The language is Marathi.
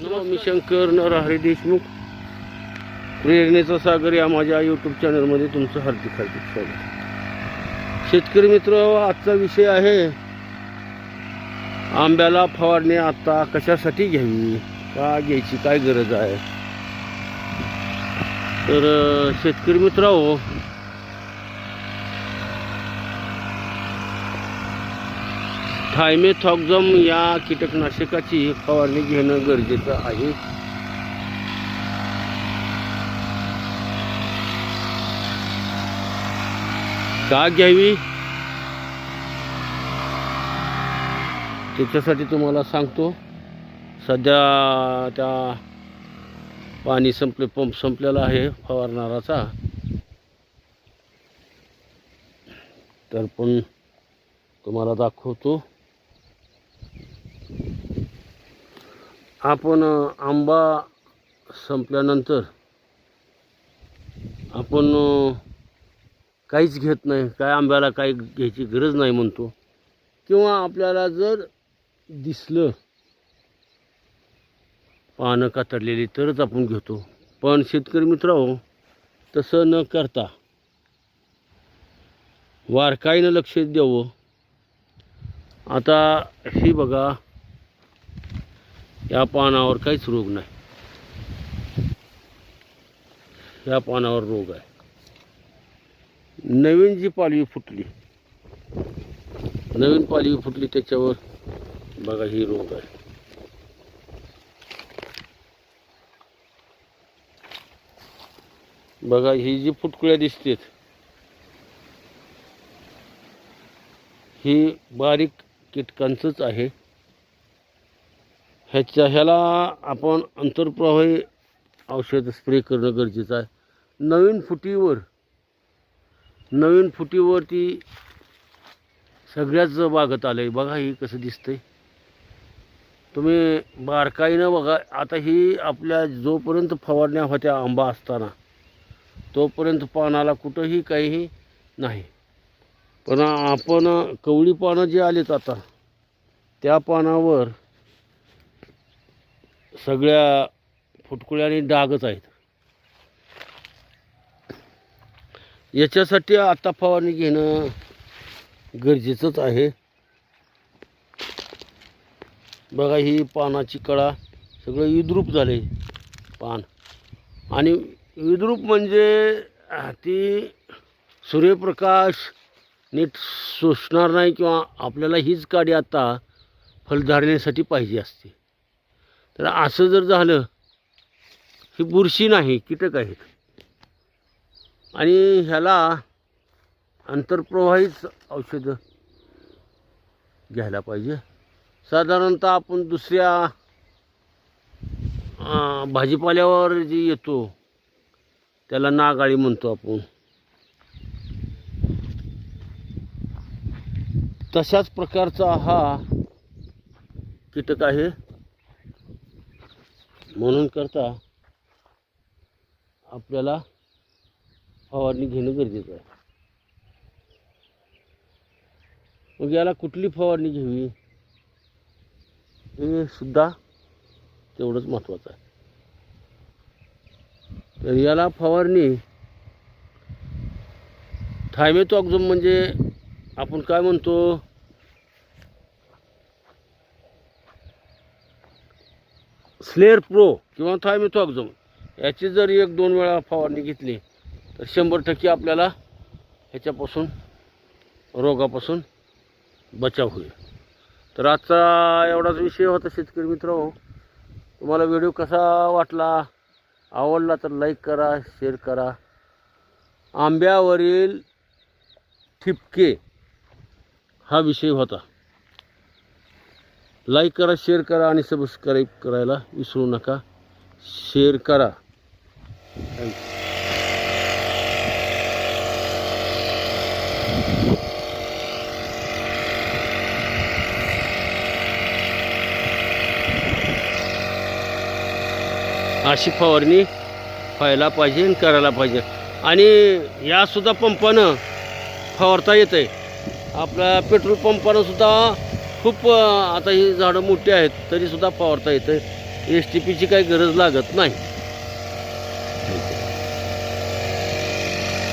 मित्रांनो मी शंकर नरहरी देशमुख. प्रेरणेचा सागर या माझ्या यूट्यूब चॅनलमध्ये तुमचं हार्दिक हार्दिक स्वागत. शेतकरी मित्र आजचा विषय आहे आंब्याला फवारणी आता कशासाठी घ्यावी? का घ्यायची काय गरज आहे? तर शेतकरी मित्र हो थायमेथॉक्झम या कीटकनाशकाची फवारणी घेणं गरजेचं आहे. का घ्यावी. त्याच्यासाठी तुम्हाला सांगतो सध्या त्या पाणी संपले पंप संपलेला आहे फवारणाराचा. तर पण तुम्हाला दाखवतो. आपण आंबा संपल्यानंतर आपण काहीच घेत नाही काय आंब्याला काही घ्यायची गरज नाही म्हणतो. किंवा आपल्याला जर दिसलं पानं कातडलेली तरच आपण घेतो. पण शेतकरी मित्र हो तसं न करता वारकाईनं लक्ष द्यावं. आता ही बघा या पानावर काहीच रोग नाही. या पानावर रोग आहे. नवीन जी पालवी फुटली नवीन पालवी फुटली त्याच्यावर बघा ही रोग आहे. बघा ही जी फुटकुळ्या दिसतेत ही बारीक कीटकांचंच आहे. ह्याच्या ह्याला आपण अंतरप्रवाही औषध स्प्रे करणं गरजेचं आहे. नवीन फुटीवर नवीन फुटीवरती सगळ्याच बागत आलं आहे बघा ही कसं दिसतंय. तुम्ही बारकाईनं बघा आता ही आपल्या जोपर्यंत फवारण्या होत्या आंबा असताना तोपर्यंत पानाला कुठंही काहीही नाही. पण आपण कवळी पानं जे आलेत आता त्या पानावर सगळ्या फुटकुळ्याने डागच आहेत. याच्यासाठी आत्ता फवारणी घेणं गरजेचंच आहे. बघा ही पानाची कळा सगळं विद्रूप झाले पान. आणि विद्रूप म्हणजे ती सूर्यप्रकाश नीट शोषणार नाही किंवा आपल्याला हीच काडी आता फलधारणेसाठी पाहिजे असते. तर असं जर झालं ही बुरशी नाही कीटक आहेत. आणि ह्याला अंतरप्रवाहीच औषधं घ्यायला पाहिजे. साधारणतः आपण दुसऱ्या भाजीपाल्यावर जी येतो त्याला नागाळी म्हणतो आपण. तशाच प्रकारचा हा कीटक आहे. म्हणून करता आपल्याला फवारणी घेणं गरजेचं आहे. मग याला कुठली फवारणी घ्यावी? हे सुद्धा तेवढंच महत्त्वाचं आहे. तर याला फवारणी थायमेथॉक्झम म्हणजे आपण काय म्हणतो? स्लेअर प्रो किंवा थायमेथॉक्झम याची जर एक दोन वेळा फवारणी घेतली तर शंभर टक्के आपल्याला ह्याच्यापासून रोगापासून बचाव होईल. तर आजचा एवढाच विषय होता शेतकरी मित्र. तुम्हाला व्हिडिओ कसा वाटला आवडला तर लाईक करा शेअर करा. आंब्यावरील ठिपके हा विषय होता. लाईक करा शेअर करा आणि सबस्क्राईब करायला विसरू नका. शेअर करा. थँक्यू अशी फवारणी व्हायला पाहिजे आणि करायला पाहिजे. आणि यासुद्धा पंपानं फवारता येतं आहे आपल्या पेट्रोल पंपानं सुद्धा खूप आता ही झाडं मोठी आहेत तरीसुद्धा फवारता येतं एस टी पीची काही गरज लागत नाही.